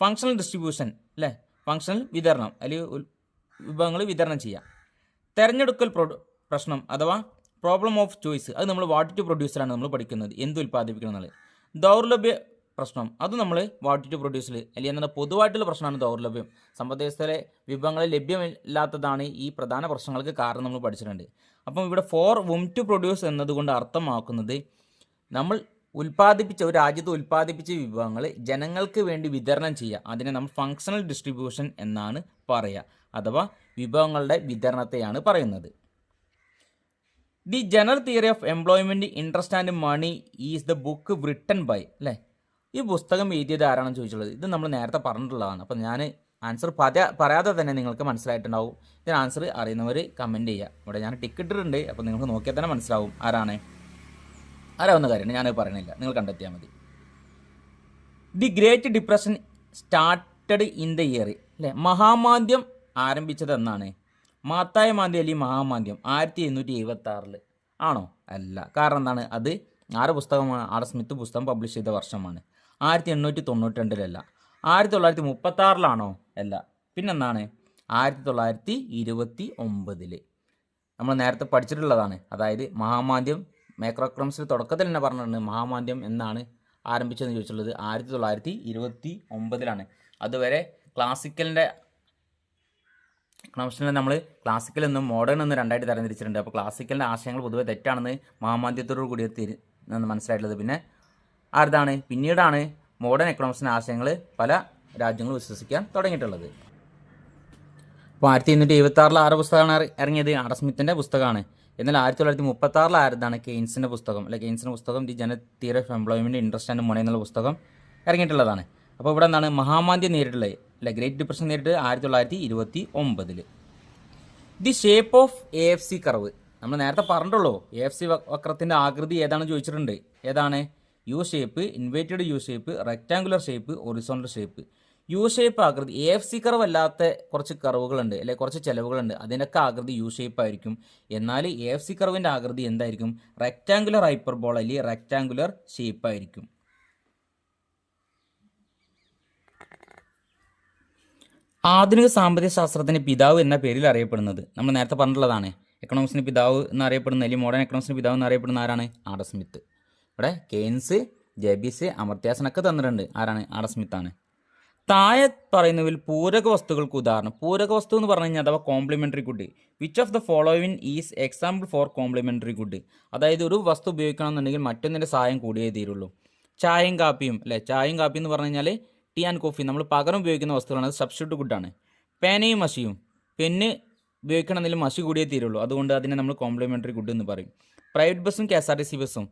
ഫങ്ഷണൽ ഡിസ്ട്രിബ്യൂഷൻ അല്ലേ? ഫങ്ഷണൽ വിതരണം അല്ലെങ്കിൽ വിഭവങ്ങൾ വിതരണം ചെയ്യുക. തിരഞ്ഞെടുക്കൽ പ്രശ്നം അഥവാ പ്രോബ്ലം ഓഫ് ചോയ്സ് അത് നമ്മൾ വാട്ട് ടു പ്രൊഡ്യൂസറാണ് നമ്മൾ പഠിക്കുന്നത്. എന്ത് ഉൽപ്പാദിപ്പിക്കണം എന്നുള്ളത്. ദൗർലഭ്യ പ്രശ്നം. അത് നമ്മൾ വാട്ട് ടു പ്രൊഡ്യൂസിൽ അല്ലെങ്കിൽ എന്താ പൊതുവായിട്ടുള്ള പ്രശ്നമാണ് ദൗർലഭ്യം. സമ്പദ് വ്യവസ്ഥയിലെ വിഭവങ്ങൾ ലഭ്യമില്ലാത്തതാണ് ഈ പ്രധാന പ്രശ്നങ്ങൾക്ക് കാരണം നമ്മൾ പഠിച്ചിട്ടുണ്ട്. അപ്പം ഇവിടെ ഫോർ വും ടു പ്രൊഡ്യൂസ് എന്നതുകൊണ്ട് അർത്ഥമാക്കുന്നത് നമ്മൾ ഉൽപ്പാദിപ്പിച്ച ഒരു രാജ്യത്ത് ഉൽപ്പാദിപ്പിച്ച വിഭവങ്ങൾ ജനങ്ങൾക്ക് വേണ്ടി വിതരണം ചെയ്യുക. അതിനെ നമ്മൾ ഫങ്ഷണൽ ഡിസ്ട്രിബ്യൂഷൻ എന്നാണ് പറയുക. അഥവാ വിഭവങ്ങളുടെ വിതരണത്തെയാണ് പറയുന്നത്. The general theory of employment interest and money is the book written by അല്ലേ? ഈ പുസ്തകം എഴുതിയത് ആരാണെന്ന് ചോദിച്ചുള്ളത് ഇത് നമ്മൾ നേരത്തെ പറഞ്ഞിട്ടുള്ളതാണ്. അപ്പം ഞാൻ ആൻസർ പറയാതെ തന്നെ നിങ്ങൾക്ക് മനസ്സിലായിട്ടുണ്ടാവും. ഇതിന് ആൻസർ അറിയുന്നവർ കമന്റ് ചെയ്യുക. ഇവിടെ ഞാൻ ടിക്കറ്റ് ഇട്ടിട്ടുണ്ട്. അപ്പോൾ നിങ്ങൾക്ക് നോക്കിയാൽ തന്നെ മനസ്സിലാവും ആരാണ്. ആരാവുന്ന കാര്യമാണ് ഞാനത് പറയണില്ല നിങ്ങൾ കണ്ടെത്തിയാൽ മതി. The great depression started in the year അല്ലേ? മഹാമാന്ദ്യം ആരംഭിച്ചത് എന്നാണ്. മാത്തായ മാന്ദ്യം അല്ലെങ്കിൽ മഹാമാന്ദ്യം ആയിരത്തി എണ്ണൂറ്റി എഴുപത്തി ആറിൽ ആണോ? അല്ല. കാരണം എന്താണ്? അത് ആറ് പുസ്തകമാണ്. ആർ സ്മിത്ത് പുസ്തകം പബ്ലിഷ് ചെയ്ത വർഷമാണ്. ആയിരത്തി എണ്ണൂറ്റി തൊണ്ണൂറ്റി രണ്ടിലല്ല ആയിരത്തി തൊള്ളായിരത്തി മുപ്പത്തി ആറിലാണോ അല്ല. പിന്നെന്താണ്? ആയിരത്തി തൊള്ളായിരത്തി ഇരുപത്തി ഒമ്പതിൽ നമ്മൾ നേരത്തെ പഠിച്ചിട്ടുള്ളതാണ്. അതായത് മഹാമാന്ദ്യം മൈക്രോക്രംസിൽ തുടക്കത്തിൽ തന്നെ പറഞ്ഞിട്ടുണ്ട് മഹാമാന്ദ്യം എന്നാണ് ആരംഭിച്ചതെന്ന് ചോദിച്ചിട്ടുള്ളത്. ആയിരത്തി തൊള്ളായിരത്തി ഇരുപത്തി ഒമ്പതിലാണ് അതുവരെ ക്ലാസിക്കലിന്റെ എക്കണോമിക്സിനെ നമ്മൾ ക്ലാസിക്കൽ എന്നും മോഡേൺ എന്നും രണ്ടായിട്ട് തരംതിരിച്ചിട്ടുണ്ട്. അപ്പോൾ ക്ലാസിക്കലിന്റെ ആശയങ്ങൾ പൊതുവെ തെറ്റാണെന്ന് മഹാമാന്ദ്യത്തോടു കൂടി തിരി മനസ്സിലായിട്ടുള്ളത്. പിന്നെ ആരുതാണ്? പിന്നീടാണ് മോഡേൺ എക്കണോമിക്സിന്റെ ആശയങ്ങൾ പല രാജ്യങ്ങളും വിശ്വസിക്കാൻ തുടങ്ങിയിട്ടുള്ളത്. അപ്പോൾ ആയിരത്തി എണ്ണൂറ്റി എഴുപത്തി ആറിൽ ആറ് പുസ്തകമാണ് ഇറങ്ങിയത്. ആർ സ്മിത്തിന്റെ പുസ്തകമാണ്. എന്നാൽ ആയിരത്തി തൊള്ളായിരത്തി മുപ്പത്തി ആറിൽ ആയിരത്താണ് കെയ്ൻസിന്റെ പുസ്തകം? അല്ലെ കെയ്ൻസിന്റെ പുസ്തകം the general theory of employment interest and money എന്നുള്ള പുസ്തകം ഇറങ്ങിയിട്ടുള്ളതാണ്. അപ്പോൾ ഇവിടെ എന്താണ്? മഹാമാന്ദ്യം നേരിട്ടുള്ളത്. അല്ലെ ഗ്രേറ്റ് ഡിപ്രഷൻ നേരിട്ട് ആയിരത്തി തൊള്ളായിരത്തി ഇരുപത്തി ഒമ്പതിൽ the shape of A F C curve നമ്മൾ നേരത്തെ പറഞ്ഞിട്ടുള്ളൂ എ എഫ് സി വക്രത്തിന്റെ ആകൃതി ഏതാണെന്ന് ചോദിച്ചിട്ടുണ്ട്. ഏതാണ്? U shape inverted U shape rectangular shape horizontal shape U shape ആകൃതി എ എഫ് സി കർവ് അല്ലാത്ത കുറച്ച് കർവുകളുണ്ട് അല്ലെ കുറച്ച് ചിലവുകളുണ്ട്. അതിനൊക്കെ ആകൃതി യു ഷേപ്പ് ആയിരിക്കും. എന്നാൽ എ എഫ് സി കർവിന്റെ ആകൃതി എന്തായിരിക്കും? റെക്റ്റാങ്കുലർ ഹൈപ്പർബോൾ അല്ലെങ്കിൽ റെക്റ്റാങ്കുലർ ഷേപ്പ് ആയിരിക്കും. ആധുനിക സാമ്പത്തിക ശാസ്ത്രത്തിന്റെ പിതാവ് എന്ന പേരിൽ അറിയപ്പെടുന്നത്. നമ്മൾ നേരത്തെ പറഞ്ഞിട്ടുള്ളതാണ്. എക്കണോമിക്സിന് പിതാവ് എന്നറിയപ്പെടുന്ന അല്ലെങ്കിൽ മോഡേൺ എക്കണോമിക്സിന് പിതാവ് എന്നറിയപ്പെടുന്ന ആരാണ്? ആഡ സ്മിത്ത്. ഇവിടെ കെയ്ൻസ് ജെബിസ് അമർത്യാസനൊക്കെ തന്നിട്ടുണ്ട്. ആരാണ്? ആഡ സ്മിത്താണ്. താഴെ പറയുന്നതിൽ പൂരക വസ്തുക്കൾക്ക് ഉദാഹരണം. പൂരക വസ്തു എന്ന് പറഞ്ഞു കഴിഞ്ഞാൽ അഥവാ complementary good which of the following is example for complementary good അതായത് ഒരു വസ്തു ഉപയോഗിക്കണമെന്നുണ്ടെങ്കിൽ മറ്റൊന്നിന്റെ സഹായം കൂടിയേ തീരുള്ളൂ. ചായയും കാപ്പിയും അല്ലേ? ചായയും കാപ്പിയും എന്ന് പറഞ്ഞു കഴിഞ്ഞാൽ ടീ ആൻഡ് കോഫി നമ്മൾ പകരം ഉപയോഗിക്കുന്ന വസ്തുക്കളാണ്. സബ്സ്റ്റിറ്റ്യൂട്ട് ഗുഡാണ് പേനയും മഷിയും. പെന്ന് ഉപയോഗിക്കണമെങ്കിൽ മഷി കൂടിയേ തീരുള്ളൂ. അതുകൊണ്ട് അതിനെ നമ്മൾ കോംപ്ലിമെന്ററി ഗുഡ് എന്ന് പറയും. പ്രൈവറ്റ് ബസ്സും K S R T C ബസ്സും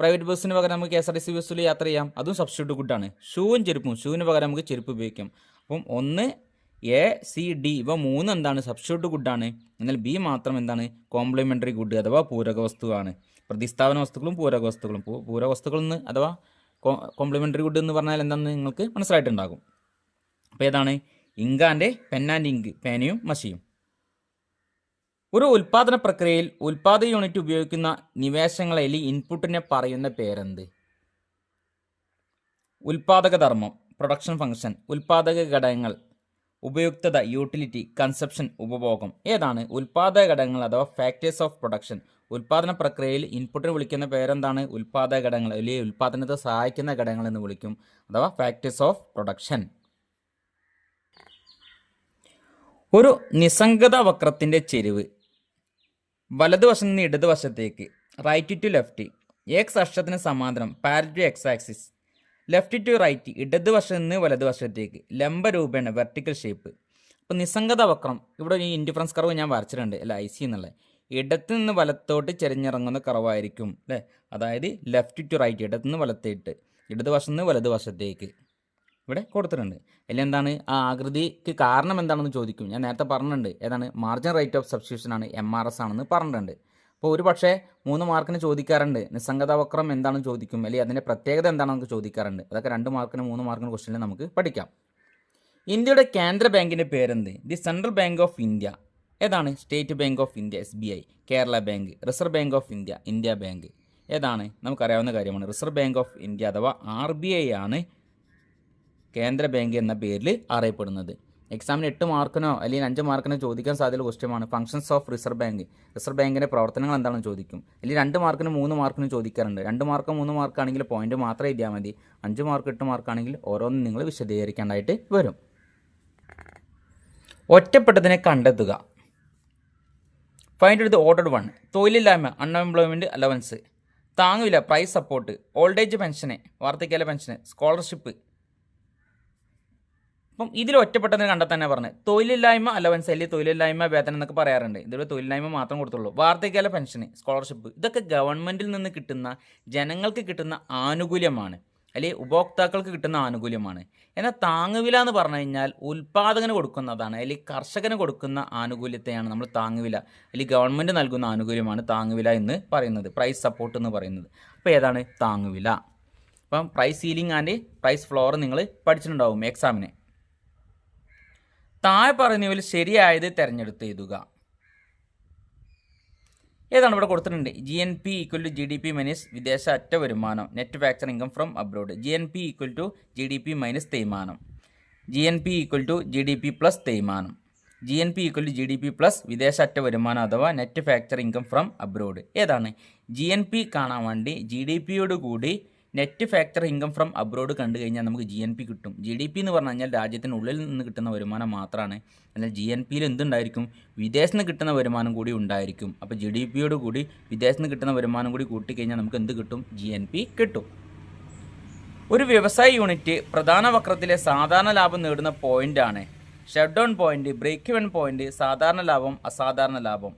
പ്രൈവറ്റ് ബസ്സിന് പകരം നമുക്ക് K S R T C ബസ്സിൽ യാത്ര ചെയ്യാം. അതും സബ്സ്റ്റിറ്റ്യൂട്ട് ഗുഡാണ് ഷൂവും ചെരുപ്പും. ഷൂവിന് പകരം നമുക്ക് ചെരുപ്പ് ഉപയോഗിക്കാം. അപ്പം ഒന്ന് എ സി ഡി ഇവ മൂന്ന് എന്താണ്? സബ്സ്റ്റിറ്റ്യൂട്ട് ഗുഡാണ് എന്നാൽ ബി മാത്രം എന്താണ്? കോംപ്ലിമെന്ററി ഗുഡ് അഥവാ പൂരക വസ്തുവാണ്. പ്രതിസ്ഥാപന വസ്തുക്കളും പൂരക വസ്തുക്കളും. പൂരക വസ്തുക്കളിൽ നിന്ന് അഥവാ കോംപ്ലിമെന്ററി ഗുഡ് എന്ന് പറഞ്ഞാൽ എന്താണെന്ന് നിങ്ങൾക്ക് മനസ്സിലായിട്ടുണ്ടാകും. അപ്പോൾ ഏതാണ്? ഇങ്കാന്റെ പെൻ ആൻഡ് ഇങ്ക് പേനയും മഷിയും ഒരു ഉൽപാദന പ്രക്രിയയിൽ ഉൽപാദന യൂണിറ്റ് ഉപയോഗിക്കുന്ന നിവേശങ്ങളിൽ ഇൻപുട്ടിനെ പറയുന്ന പേരെന്ത്? ഉൽപാദക ധർമ്മം പ്രൊഡക്ഷൻ ഫംഗ്ഷൻ ഉൽപാദക ഘടകങ്ങൾ ഉപയുക്തത യൂട്ടിലിറ്റി കൺസെപ്ഷൻ ഉപഭോഗം. ഏതാണ്? ഉൽപാദക ഘടകങ്ങൾ അഥവാ ഫാക്ടേഴ്സ് ഓഫ് പ്രൊഡക്ഷൻ ഉൽപാദന പ്രക്രിയയിൽ ഇൻപുട്ടിന് വിളിക്കുന്ന പേരെന്താണ്? ഉൽപാദക ഘടകങ്ങൾ അല്ലെങ്കിൽ ഉൽപാദനത്തെ സഹായിക്കുന്ന ഘടകങ്ങൾ എന്ന് വിളിക്കും. അഥവാ ഫാക്ടേഴ്സ് ഓഫ് പ്രൊഡക്ഷൻ ഒരു നിസംഗത വക്രത്തിന്റെ ചെരിവ്. വലതുവശത്ത് നിന്ന് ഇടതുവശത്തേക്ക് റൈറ്റ് ടു ലെഫ്റ്റ് എക്സ് അക്ഷത്തിന് സമാന്തരം parallel to X axis left to right ഇടതുവശത്ത് നിന്ന് വലതുവശത്തേക്ക് ലംബ രൂപേണ വെർട്ടിക്കൽ ഷേപ്പ് അപ്പോൾ നിസ്സംഗത വക്രം ഇവിടെ ഈ ഇൻഡിഫറൻസ് കർവ് ഞാൻ വരച്ചിട്ടുണ്ട് അല്ല? ഐ സി എന്നുള്ളത്. ഇടത്ത് നിന്ന് വലത്തോട്ട് ചെരിഞ്ഞിറങ്ങുന്ന കർവായിരിക്കും അല്ലേ? അതായത് ലെഫ്റ്റ് ടു റൈറ്റ് ഇടത്തു നിന്ന് വലത്തേട്ട്. ഇടതുവശത്ത് നിന്ന് വലതുവശത്തേക്ക്. ഇവിടെ കൊടുത്തിട്ടുണ്ട്. അതിൽ എന്താണ്? ആ ആകൃതിക്ക് കാരണം എന്താണെന്ന് ചോദിക്കും. ഞാൻ നേരത്തെ പറഞ്ഞിട്ടുണ്ട്. ഏതാണ്? മാർജിൻ റേറ്റ് ഓഫ് സബ്സ്റ്റിറ്റ്യൂഷൻ ആണ് എം ആർ എസ് ആണെന്ന് പറഞ്ഞിട്ടുണ്ട്. അപ്പോൾ ഒരു പക്ഷേ മൂന്ന് മാർക്കിന് ചോദിക്കാറുണ്ട്. നിസ്സംഗത വക്രം എന്താണെന്ന് ചോദിക്കും. അല്ലെങ്കിൽ അതിന്റെ പ്രത്യേകത എന്താണെന്ന് ചോദിക്കാറുണ്ട്. അതൊക്കെ രണ്ട് മാർക്കിന് മൂന്ന് മാർക്കിന് ക്വസ്റ്റ്യനിൽ നമുക്ക് പഠിക്കാം. ഇന്ത്യയുടെ കേന്ദ്ര ബാങ്കിന്റെ പേരെന്ത്? The central bank of India. ഏതാണ് state bank of India S B I Kerala bank reserve bank of India India bank? ഏതാണ്? നമുക്കറിയാവുന്ന കാര്യമാണ്. റിസർവ് ബാങ്ക് ഓഫ് ഇന്ത്യ അഥവാ ആർ ബി ഐ ആണ് കേന്ദ്ര ബാങ്ക് എന്ന പേരിൽ അറിയപ്പെടുന്നത്. എക്സാമിന് എട്ട് മാർക്കിനോ അല്ലെങ്കിൽ അഞ്ച് മാർക്കിനോ ചോദിക്കാൻ സാധ്യത ക്വസ്റ്റ്യമാണ് ഫംഗ്ഷൻസ് ഓഫ് റിസർവ് ബാങ്ക് റിസർവ് ബാങ്കിന്റെ പ്രവർത്തനങ്ങൾ എന്താണെന്ന് ചോദിക്കും. അല്ലെങ്കിൽ രണ്ട് മാർക്കിനും മൂന്ന് മാർക്കിനും ചോദിക്കാറുണ്ട്. രണ്ട് മാർക്കോ മൂന്ന് മാർക്കാണെങ്കിൽ പോയിന്റ് മാത്രം എഴുതിയാൽ മതി. അഞ്ച് മാർക്ക് എട്ട് മാർക്കാണെങ്കിൽ ഓരോന്നും നിങ്ങൾ വിശദീകരിക്കേണ്ടതായിട്ട് വരും. ഒറ്റപ്പെട്ടതിനെ കണ്ടെത്തുക. ഫൈൻഡ് എടുത്ത് ഓർഡർ വൺ തൊഴിലില്ലായ്മ അൺഎംപ്ലോയ്മെന്റ് അലവൻസ് താങ്ങുവില പ്രൈസ് സപ്പോർട്ട് ഓൾഡ് ഏജ് പെൻഷന് വാർദ്ധക്യകാല പെൻഷന് സ്കോളർഷിപ്പ് അപ്പം ഇതിൽ ഒറ്റപ്പെട്ടതിന് കണ്ടെത്താൻ പറഞ്ഞത്. തൊഴിലില്ലായ്മ അലവൻസ് അല്ലെങ്കിൽ തൊഴിലില്ലായ്മ വേതനം എന്നൊക്കെ പറയാറുണ്ട്. ഇതിൽ തൊഴിലില്ലായ്മ മാത്രം കൊടുത്തുള്ളൂ. വാർദ്ധക്യകാല പെൻഷന് സ്കോളർഷിപ്പ് ഇതൊക്കെ ഗവൺമെന്റിൽ നിന്ന് കിട്ടുന്ന ജനങ്ങൾക്ക് കിട്ടുന്ന ആനുകൂല്യമാണ്. അല്ലെങ്കിൽ ഉപഭോക്താക്കൾക്ക് കിട്ടുന്ന ആനുകൂല്യമാണ്. എന്നാൽ താങ്ങുവില എന്ന് പറഞ്ഞു കഴിഞ്ഞാൽ ഉൽപ്പാദകന് കൊടുക്കുന്നതാണ് അല്ലെങ്കിൽ കർഷകന് കൊടുക്കുന്ന ആനുകൂല്യത്തെയാണ് നമ്മൾ താങ്ങുവില അല്ലെങ്കിൽ ഗവൺമെന്റ് നൽകുന്ന ആനുകൂല്യമാണ് താങ്ങുവില എന്ന് പറയുന്നത് പ്രൈസ് സപ്പോർട്ട് എന്ന് പറയുന്നത്. അപ്പോൾ ഏതാണ്? താങ്ങുവില. അപ്പം price ceiling and price floor നിങ്ങൾ പഠിച്ചിട്ടുണ്ടാവും എക്സാമിന് താഴെ പറയുന്നവയിൽ ശരിയായത് തിരഞ്ഞെടുത്ത് എഴുതുക. ഏതാണ് ഇവിടെ കൊടുത്തിട്ടുണ്ട്? G N P equal to G D P minus വിദേശ അറ്റ വരുമാനം. Net factor income from abroad G N P equal to G D P minus തേയ്മാനം. G N P equal to G D P plus തേയ്മാനം. G N P equal to G D P plus വിദേശ അറ്റ വരുമാനം അഥവാ net factor income from abroad ഏതാണ്? G N P കാണാൻ വേണ്ടി G D പിയോട് കൂടി net factor income from abroad കണ്ടു കഴിഞ്ഞാൽ നമുക്ക് ജി എൻ പി കിട്ടും. ജി ഡി പി എന്ന് പറഞ്ഞു കഴിഞ്ഞാൽ രാജ്യത്തിനുള്ളിൽ നിന്ന് കിട്ടുന്ന വരുമാനം മാത്രമാണ് എന്നാൽ ജി എൻ പിയിൽ എന്തുണ്ടായിരിക്കും? വിദേശത്ത് നിന്ന് കിട്ടുന്ന വരുമാനം കൂടി ഉണ്ടായിരിക്കും. അപ്പോൾ ജി ഡി പിയോട് കൂടി വിദേശത്ത് നിന്ന് കിട്ടുന്ന വരുമാനം കൂടി കൂട്ടിക്കഴിഞ്ഞാൽ നമുക്ക് എന്ത് കിട്ടും? ജി എൻ പി കിട്ടും. ഒരു വ്യവസായ യൂണിറ്റ് പ്രധാന വക്രത്തിലെ സാധാരണ ലാഭം നേടുന്ന പോയിന്റാണ് shut down point break even point സാധാരണ ലാഭം അസാധാരണ ലാഭം?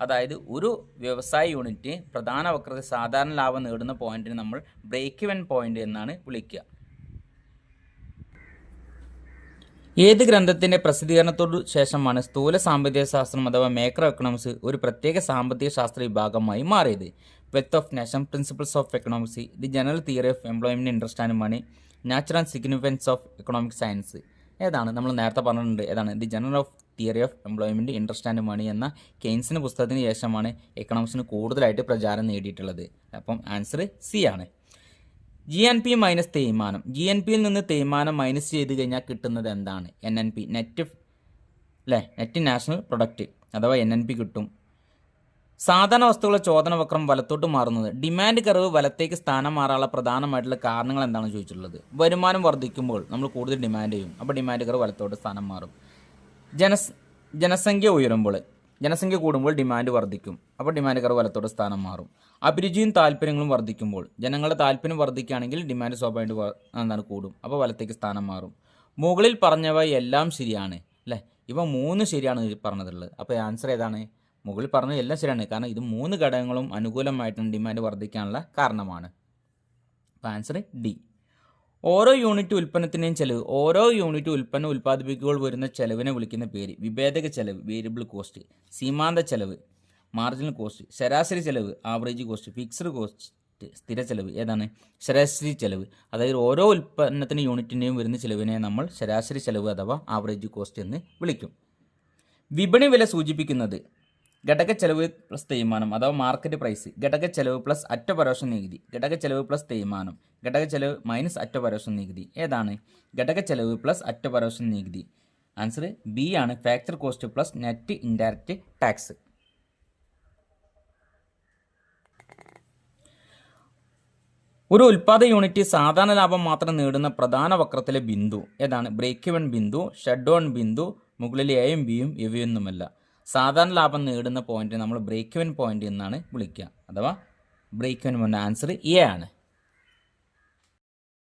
അതായത് ഒരു വ്യവസായ യൂണിറ്റ് പ്രധാന വക്രത സാധാരണ ലാഭം നേടുന്ന പോയിന്റിന് നമ്മൾ ബ്രേക്ക് ഇവൻ പോയിന്റ് എന്നാണ് വിളിക്കുക. ഏത് ഗ്രന്ഥത്തിന്റെ പ്രസിദ്ധീകരണത്തോടു ശേഷമാണ് സ്ഥൂല സാമ്പത്തിക ശാസ്ത്രം അഥവാ മേക്രോ എക്കണോമിക്സ് ഒരു പ്രത്യേക സാമ്പത്തിക ശാസ്ത്ര വിഭാഗമായി മാറിയത്? Wealth of nation principles of economics the general theory of employment interest and money natural significance of economic science ഏതാണ്? നമ്മൾ നേരത്തെ പറഞ്ഞിട്ടുണ്ട്. ഏതാണ്? The general of theory of employment interest and money എന്ന കെയ്ൻസിന് പുസ്തകത്തിന് ശേഷമാണ് എക്കണോമിക്സിന് കൂടുതലായിട്ട് പ്രചാരം നേടിയിട്ടുള്ളത്. അപ്പം ആൻസർ സി ആണ്. ജി എൻ പി മൈനസ് തേയ്മാനം. ജി എൻ പിയിൽ നിന്ന് തേയ്മാനം മൈനസ് ചെയ്ത് കഴിഞ്ഞാൽ കിട്ടുന്നത് എന്താണ്? എൻ എൻ പി നെറ്റ് അല്ലേ നെറ്റ് നാഷണൽ പ്രൊഡക്റ്റ് അഥവാ എൻ എൻ പി കിട്ടും. സാധാരണ വസ്തുക്കളുടെ ചോദന വക്രം വലത്തോട്ട് മാറുന്നത്. ഡിമാൻഡ് കർവ് വലത്തേക്ക് സ്ഥാനം മാറാനുള്ള പ്രധാനമായിട്ടുള്ള കാരണങ്ങൾ എന്താണെന്ന് ചോദിച്ചിട്ടുള്ളത്? വരുമാനം വർദ്ധിക്കുമ്പോൾ നമ്മൾ കൂടുതൽ ഡിമാൻഡ് ചെയ്യും. അപ്പോൾ ഡിമാൻഡ് കർവ് വലത്തോട്ട് സ്ഥാനം മാറും. ജനസ് ജനസംഖ്യ ഉയരുമ്പോൾ ജനസംഖ്യ കൂടുമ്പോൾ ഡിമാൻഡ് വർദ്ധിക്കും. അപ്പോൾ ഡിമാൻഡ് കർവ് വലത്തോട് സ്ഥാനം മാറും. അഭിരുചിയും താല്പര്യങ്ങളും വർദ്ധിക്കുമ്പോൾ ജനങ്ങളുടെ താല്പര്യം വർദ്ധിക്കുകയാണെങ്കിൽ ഡിമാൻഡ് സ്വാഭാവികമായിട്ട് എന്താണ് കൂടും. അപ്പോൾ വലത്തേക്ക് സ്ഥാനം മാറും. മുകളിൽ പറഞ്ഞവ എല്ലാം ശരിയാണ് അല്ലേ? ഇവ മൂന്ന് ശരിയാണ് പറഞ്ഞതുള്ളത്. അപ്പോൾ ആൻസർ ഏതാണ്? മുകളിൽ പറഞ്ഞത് എല്ലാം ശരിയാണ്. കാരണം ഇത് മൂന്ന് ഘടകങ്ങളും അനുകൂലമായിട്ടാണ് ഡിമാൻഡ് വർദ്ധിക്കാനുള്ള കാരണമാണ്. അപ്പോൾ ആൻസർ ഡി ഓരോ യൂണിറ്റ് ഉൽപ്പന്നത്തിന്റെയും ചെലവ് ഓരോ യൂണിറ്റ് ഉൽപ്പന്നം ഉൽപ്പാദിപ്പിക്കുമ്പോൾ വരുന്ന ചെലവിനെ വിളിക്കുന്ന പേര്. വിഭേദക ചെലവ് വേരിയബിൾ കോസ്റ്റ് സീമാന്ത ചെലവ് മാർജിനൽ കോസ്റ്റ് ശരാശരി ചെലവ് ആവറേജ് കോസ്റ്റ് ഫിക്സഡ് കോസ്റ്റ് സ്ഥിര ചെലവ് ഏതാണ്? ശരാശരി ചെലവ്. അതായത് ഓരോ ഉൽപ്പന്നത്തിന് യൂണിറ്റിന്റെയും വരുന്ന ചെലവിനെ നമ്മൾ ശരാശരി ചെലവ് അഥവാ ആവറേജ് കോസ്റ്റ് എന്ന് വിളിക്കും. വിപണി വില സൂചിപ്പിക്കുന്നത് ഘടക ചെലവ് പ്ലസ് തേയ്മാനം അഥവാ മാർക്കറ്റ് പ്രൈസ് ഘടക ചെലവ് പ്ലസ് അറ്റ പരോക്ഷ നികുതി. ഘടക ചെലവ് പ്ലസ് തേയ്മാനം. ഘടക ചെലവ് മൈനസ് അറ്റ പരോക്ഷ നികുതി. ഏതാണ്? ഘടക ചെലവ് പ്ലസ് അറ്റ പരോക്ഷ നികുതി. ആൻസർ ബി ആണ് factor cost plus net indirect tax ഒരു ഉൽപാദ യൂണിറ്റ് സാധാരണ ലാഭം മാത്രം നേടുന്ന പ്രധാന വക്രത്തിലെ ബിന്ദു ഏതാണ്? Break even Bindu ഷഡ് down Bindu മുകളിലെ എയും ബിയും ഇവയൊന്നുമല്ല. സാധാരണ ലാഭം നേടുന്ന പോയിന്റ് നമ്മൾ ബ്രേക്ക് ഇവൻ പോയിന്റ് എന്നാണ് വിളിക്കുക. അഥവാ ബ്രേക്ക് ഇവൻ ആൻസർ എ ആണ്.